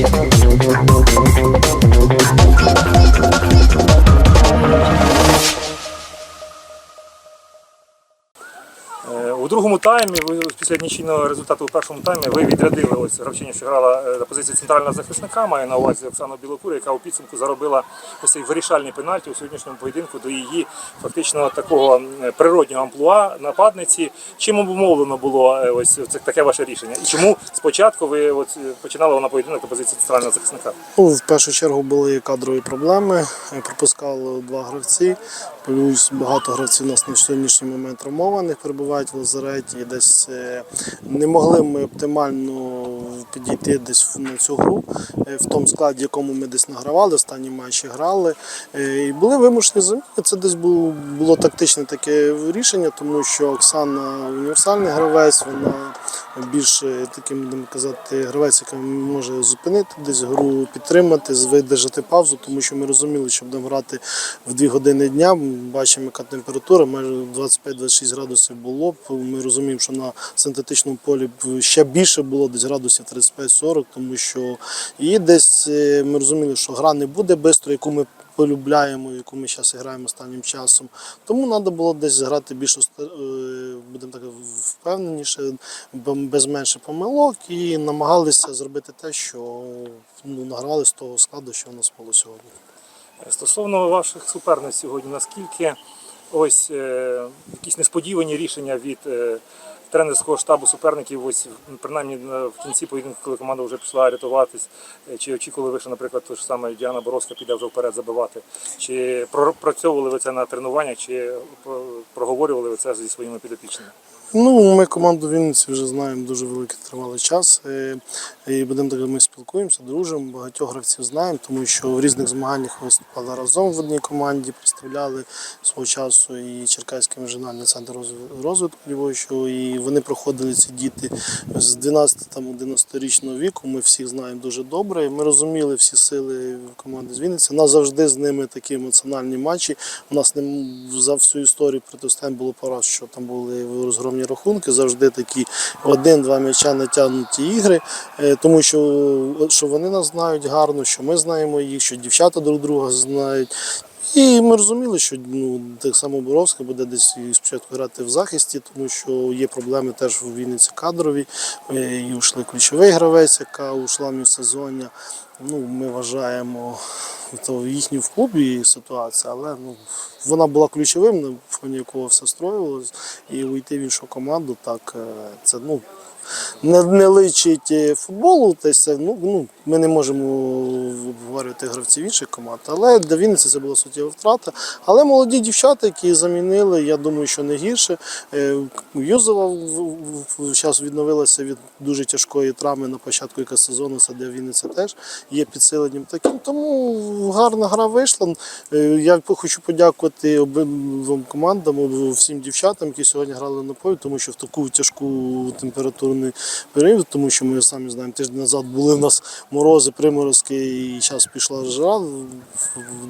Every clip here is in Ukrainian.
Thank you. У другому таймі, після нічийного результату у першому таймі, ви відрядили ось гравчиня, що грала е, на позиції центрального захисника, маю на увазі Оксану Білокуру, яка у підсумку заробила ось цей вирішальний пенальті у сьогоднішньому поєдинку до її фактично такого природнього амплуа нападниці. Чим обумовлено було е, ось це таке ваше рішення? І чому спочатку ви от е, починали на поєдинок на позиції центрального захисника? Ну, в першу чергу були кадрові проблеми. Пропускали два гравці. Плюс багато гравців у нас на сьогоднішній момент травмованих перебувають в лазареті. Десь е, не могли ми оптимально підійти десь на цю гру е, в тому складі, якому ми десь награвали, останні матчі грали. Е, І були вимушені заміни. Це десь було, було тактичне таке рішення, тому що Оксана універсальний гравець, вона більш таким, будемо казати, гравець, який може зупинити десь гру, підтримати, видержати паузу, тому що ми розуміли, що будемо грати в 2 години дня. Бачимо, яка температура, майже 25-26 градусів було. Ми розуміємо, що на синтетичному полі ще більше було десь градусів 35-40, тому що і десь е, ми розуміли, що гра не буде швидко, яку ми полюбляємо, яку ми зараз граємо останнім часом. Тому треба було десь грати більш е, будемо так впевненіше, без менше помилок і намагалися зробити те, що ну, награвали з того складу, що у нас було сьогодні. Стосовно ваших суперниць сьогодні, наскільки ось е, якісь несподівані рішення від е, тренерського штабу суперників, ось принаймні на- в кінці поєдинку, коли команда вже пішла рятуватись, е, чи очікували ви, що, наприклад, то ж саме Діана Боровська піде вже вперед забивати? Чи пропрацьовували ви це на тренуваннях, чи проговорювали ви це зі своїми підопічними? Ну, ми команду Вінниці вже знаємо дуже великий тривалий час. е, І будемо так, ми спілкуємося, дружимо, багатьох гравців знаємо, тому що в різних змаганнях виступали разом в одній команді, представляли свого часу і Черкаський міжнальний центр розвитку Львовищого, і вони проходили ці діти з 12-11 річного віку. Ми всіх знаємо дуже добре. Ми розуміли всі сили команди з Вінниці. У нас завжди з ними такі емоціональні матчі. У нас не за всю історію протистоянь було пора, що там були розгромні рахунки, завжди такі один-два м'яча натягнуті ігри, Е, тому що, що вони нас знають гарно, що ми знаємо їх, що дівчата друг друга знають. І ми розуміли, що ну, так само Боровська буде десь спочатку грати в захисті, тому що є проблеми теж у Вінниці кадрові. Е, І ушли ключовий гравець, яка ушла міжсезоння. Ну, ми вважаємо то їхню в клубі ситуація, але ну, вона була ключовим, на фоні якого все строїлось. І уйти в іншу команду, так е, це ну, не, не личить е, футболу, та це, ну, ну, ми не можемо обговорювати гравців інших команд. Але для Вінниці це була суттєва втрата. Але молоді дівчата, які замінили, я думаю, що не гірше. Е, Юзова зараз відновилася від дуже тяжкої травми на початку сезону, це для Вінниці теж є підсиленням таким. Тому гарна гра вийшла. Е, Я хочу подякувати обидвом командам, всім дівчатам, які сьогодні грали на полі, тому що в таку тяжку температурний період, тому що ми самі знаємо, тиждень назад були в нас морози, приморозки, і зараз пішла жара.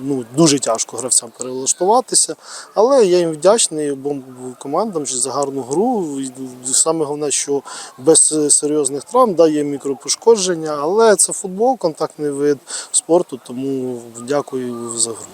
Ну, дуже тяжко гравцям перелаштуватися. Але я їм вдячний обом командам за гарну гру. Саме головне, що без серйозних травм да, є мікропошкодження, але це футбол, контактний вид спорту, тому дякую за гру.